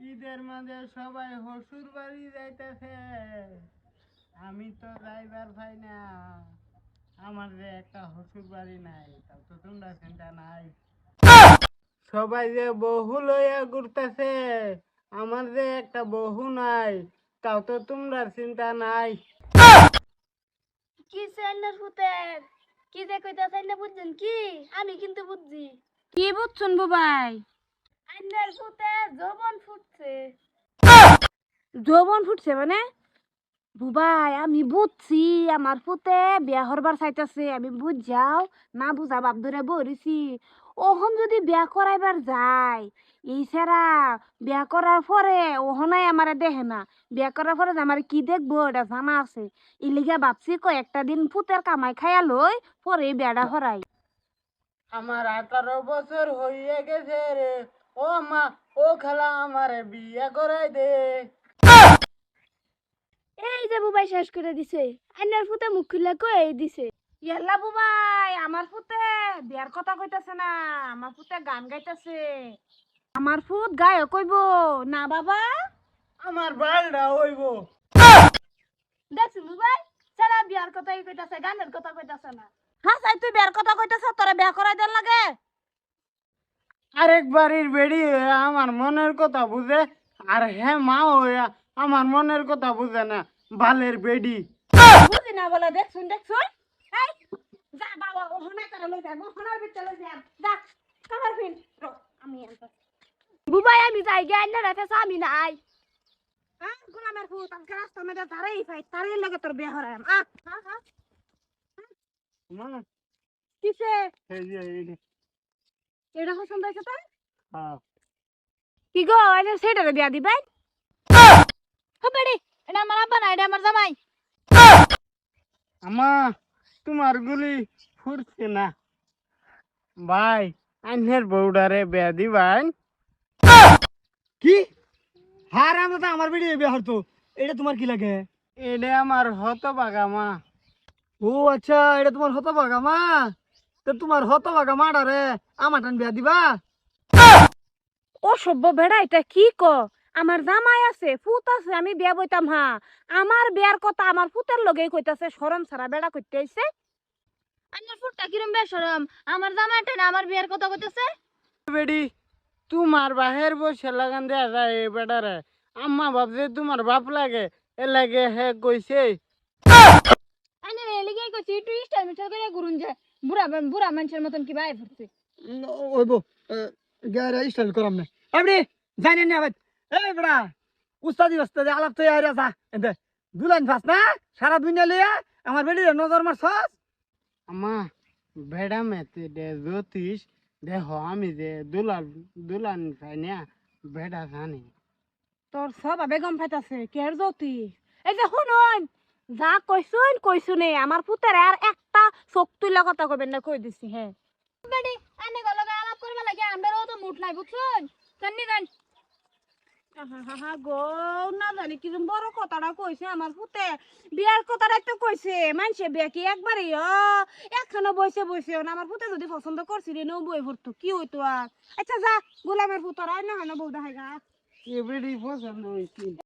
ঈদের মাঝে সবাই হসুর বাড়ি যাইতেছে। আমি তো যাইবার পাই না। আমার যে একটা হসুর বাড়ি নাই তাও তো তোমরা চিন্তা নাই। সবাই যে বহু লইয়া ঘুরতেছে আমার যে একটা বহু নাই তাও তো তোমরা চিন্তা নাই। কি সেন্ডার ফুতের? কি যে কইতা চাইনা বুঝছেন কি? আমি কিন্তু বুঝছি। কি বুঝছুন বুবাই? আন্ডার ফুতে জবন ফুটছে। যৌবন ফুটছে মানে? বুবাই আমি বুঝছি আমার পুতে বিয়া হরবার চাইতেছে আমি বুঝাও না বুঝা বাপ ধরে বরিছি ওহন যদি বিয়া করাইবার যায় এই ছাড়া বিয়া করার পরে ওহনাই আমারে দেখে না। বিয়া করার পরে আমার কি দেখব এটা জানা আছে। ইলিগা ভাবছি কয়েকটা দিন পুতের কামাই খাইয়া লই পরে বিয়াটা হরাই। আমার আঠারো বছর হইয়া গেছে রে। ও মা ও খালা আমারে বিয়ে করাই দে। এই যে বুবাই শেষ করে দিছে আন্ডার ফুতে মুখ খুলে কই দিছে। ইয়াল্লা বুবাই আমার ফুতে বিয়ার কথা কইতাছে না আমার ফুতে গান গাইতাছে। আমার ফুত গায় কইব না বাবা? আমার বালটা হইব। দেখছি বুবাই সারা বিয়ার কথাই কইতাছে গানের কথা কইতাছে না। হ্যাঁ সাই তুই বিয়ার কথা কইতাছ তোরা বিয়া করাই দেন লাগে। আরেক বাড়ির বেড়ি হইয়া আমার মনের কথা বুঝে আর হ্যাঁ মা হইয়া আমার মনের কথা বুঝে না বালের বেডি। বুঝি না বলে দেখছুন দেখছুন। এই যা বাবা করে লই যা ভিতরে লই যা। যা কামার ফিন রো আমি আনতে। বুবাই আমি যাই গে আন্ডার ফেসা আমি নাই। হ্যাঁ গোলামের ফুত আজকে রাস্তা মেয়েটা তারাই পাই তারই লগে তোর বিয়া হরাম আ হ্যাঁ হ্যাঁ মা। কিসে? এই যে এই যে, এটা পছন্দ হয়েছে হ্যাঁ। কি গো আরে সেটারে বিয়া দিবেন হবেড়ি এটা আমার আব্বা না এটা আমার জামাই। আমা তোমার গুলি ফুরছে না। ভাই আইনের বউডারে বেয়া দিবাই কি? হার আমরা তো আমার বেড়ে বিয়ে হতো এটা তোমার কি লাগে? এটা আমার হত বাগা মা। ও আচ্ছা এটা তোমার হত বাগা মা? তো তোমার হত বাগা মাটা রে আমার টান বিয়া দিবা? ও সভ্য বেড়া এটা কি ক? আমার জামাই আছে ফুত আছে আমি বিয়া বইতাম হা। আমার বিয়ার কথা আমার ফুতের লগে কইতাছে শরম সারা বেড়া কইতে আইছে। আন্ডার ফুটটা কিরম বেসরম আমার জামাইটা না আমার বিয়ার কথা কইতাছে? বেডি তোমার বাহের বসে লাগান দেয়া যায় এই বেটারে আম্মা ভাবছে তোমার বাপ লাগে এ লাগে হে কইছে। কইছি একটু স্টাইল মিটার করে ঘুরুন যায় বুড়া বুড়া মানুষের মতন কি ভাই ফুটছে ওইব গাড়ি স্টাইল করাম না। আপনি জানেন না ভাই এই বড়া উস্তাদি উস্তাদি আলাপ তো আরে যা। এতে দুলান ফাস না? সারা দুনিয়া লিয়া আমার বেড়ি নজর মারছস? আম্মা বেড়া মেতে দে জ্যোতিষ দেহ আমি যে দুলান দুলান খাই না বেড়া জানি। তোর সব বেগম ফাইতাছে কের জ্যোতি এই যে শুনুন যা কইছুন কইছুনে। আমার ফুতের আর একটা চোখ তুইলা কথা কইবেন না কই দিছি হ্যাঁ। বেডি আনে আলাপ করবা লাগে আমরাও তো মুঠ নাই বুঝছুন? জানি জান গো না জানি কি যে বড় কথাটা কইছে আমার পুতে। বিয়ার কথাটাই তো কইছে মানছে বিয়া কি একবারই ও একখানে বইছে বইছে না আমার পুতে যদি পছন্দ করছি রে নৌ বই ভরতো কি হইতো আর? আচ্ছা যা গোলামের পুতরা না হয় না বউ দেখাই গা। পছন্দ হয়েছে